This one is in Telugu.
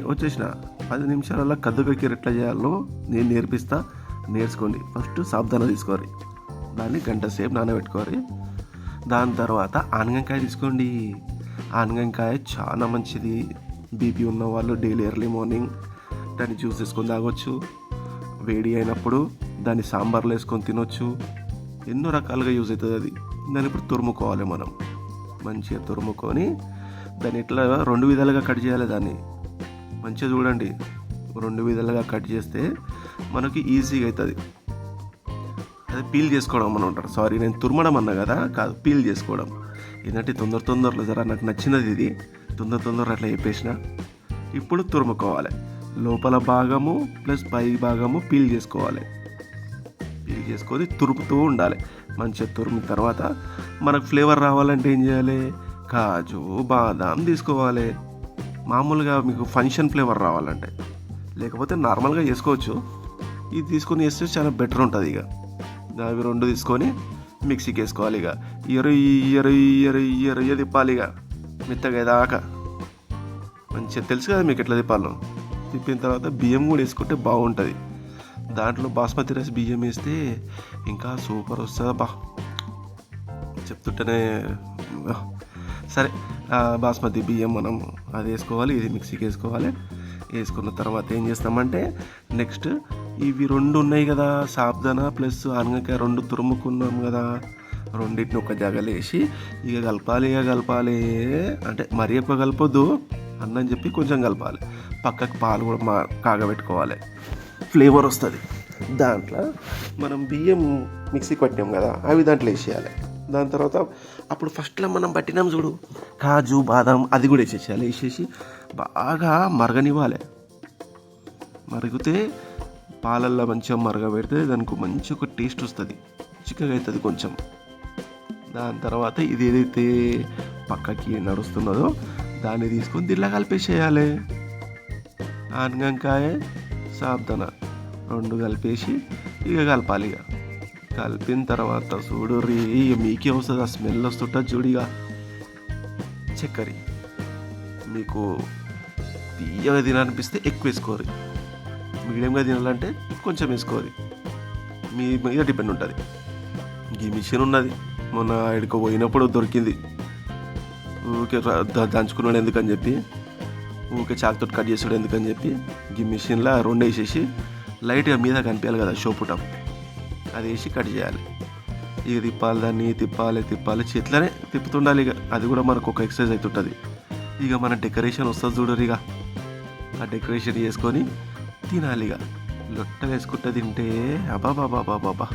వచ్చేసిన. పది నిమిషాలలో కద్దు కీర ఎట్లా చేయాలో నేను నేర్పిస్తా. నేర్చుకోండి. ఫస్ట్ సాబ్దాన తీసుకోవాలి. దాన్ని గంట సేపు నానబెట్టుకోవాలి. దాని తర్వాత ఆనగంకాయ తీసుకోండి. ఆనగంకాయ చాలా మంచిది. బీపీ ఉన్న వాళ్ళు డైలీ ఎర్లీ మార్నింగ్ దాన్ని జ్యూస్ తీసుకొని తాగొచ్చు. వేడి అయినప్పుడు దాన్ని సాంబార్లో వేసుకొని తినొచ్చు. ఎన్నో రకాలుగా యూజ్ అవుతుంది అది. దాన్ని ఇప్పుడు తురుముకోవాలి మనం. మంచిగా తురుముకొని దాన్ని ఇట్లా రెండు విధాలుగా కట్ చేయాలి దాన్ని. మంచిగా చూడండి. రెండు విధాలుగా కట్ చేస్తే మనకి ఈజీగా అవుతుంది అది పీల్ చేసుకోవడం అని ఉంటారు సారీ నేను తురమడం అన్నా కదా కాదు పీల్ చేసుకోవడం. ఏంటంటే తొందర తొందరలో జరా నాకు నచ్చినది ఇది. తొందర తొందర అట్లా చెప్పేసిన. ఇప్పుడు తురుముకోవాలి. లోపల భాగము ప్లస్ పై భాగము పీల్ చేసుకోవాలి. పీల్ చేసుకొని తురుపుతూ ఉండాలి. మంచిగా తురిమిన తర్వాత మనకు ఫ్లేవర్ రావాలంటే ఏం చేయాలి? కాజు బాదాం తీసుకోవాలి. మామూలుగా మీకు ఫంక్షన్ ఫ్లేవర్ రావాలంటే. లేకపోతే నార్మల్గా చేసుకోవచ్చు. ఇది తీసుకొని వేస్తే చాలా బెటర్ ఉంటుంది ఇక. అవి రెండు తీసుకొని మిక్సీకి వేసుకోవాలి ఇక. ఎరయ్యి ఎరయ్యి ఎరయ్యి ఎరయ్య తిప్పాలి ఇక. మెత్తగా దాకా మంచిగా తెలుసు కదా మీకు ఎట్లా తిప్పాలో. తిప్పిన తర్వాత బియ్యం కూడా వేసుకుంటే బాగుంటుంది. దాంట్లో బాస్మతి రైస్ బియ్యం వేస్తే ఇంకా సూపర్ వస్తుంది బా చెప్తుంటేనే సరే బాస్మతి బియ్యం మనం అది వేసుకోవాలి ఇది మిక్సీకి వేసుకోవాలి. వేసుకున్న తర్వాత ఏం చేస్తామంటే నెక్స్ట్ ఇవి రెండు ఉన్నాయి కదా సాబ్దానా ప్లస్ అనగకాయ రెండు తురుముకున్నాం కదా. రెండింటిని ఒక జగలు వేసి ఇక కలపాలి ఇక కలపాలి. అంటే మరీ ఎక్కువ కలపొద్దు అన్నం చెప్పి కొంచెం కలపాలి. పక్కకు పాలు కూడా మా కాగబెట్టుకోవాలి. ఫ్లేవర్ వస్తుంది. దాంట్లో మనం బియ్యం మిక్సీ కొట్టాం కదా అవి దాంట్లో వేసేయాలి. దాని తర్వాత అప్పుడు ఫస్ట్లో మనం పట్టినాం చూడు కాజు బాదం అది కూడా వేసేసేయాలి వేసేసి బాగా మరగనివ్వాలి. మరిగితే పాలల్లో మంచిగా మరగబెడితే దానికి మంచి ఒక టేస్ట్ వస్తుంది. చిక్కగా అవుతుంది కొంచెం. దాని తర్వాత ఇది ఏదైతే పక్కకి నడుస్తున్నదో దాన్ని తీసుకొని దీనిలో కలిపేసేయాలి. ఆనగంకాయ సాబ్దన రెండు కలిపేసి ఇక కలపాలి ఇక. కలిపిన తర్వాత చూడు రీ ఇక మీకే వస్తుంది ఆ స్మెల్ వస్తుంటుంది చూడిగా. చక్కరి. చక్కెర మీకు తీయగా తినాలనిపిస్తే ఎక్కువ వేసుకోరు మీడియంగా తినాలంటే కొంచెం వేసుకోరు మీ మీద డిపెండ్ ఉంటుంది. ఈ మిషన్ ఉన్నది. మొన్న ఇక్కడికి పోయినప్పుడు దొరికింది. ఊరికే దంచుకున్నాడు ఎందుకని చెప్పి. ఊరికే చాకుతో కట్ చేసాడు ఎందుకని చెప్పి. ఈ మిషన్లో రెండు వేసేసి లైట్గా మీద కనిపించాలి కదా షోపుటం అది వేసి కట్ చేయాలి. ఇక తిప్పాలి దాన్ని తిప్పాలి తిప్పాలి చేతిలోనే తిప్పుతుండాలి ఇక. అది కూడా మనకు ఒక ఎక్సర్సైజ్ అవుతుంటుంది ఇక మన డెకరేషన్ వస్తుంది చూడరు ఇక. ఆ డెకరేషన్ చేసుకొని తినాలి ఇక. లొట్ట వేసుకుంటే తింటే అబాబాబాబాబా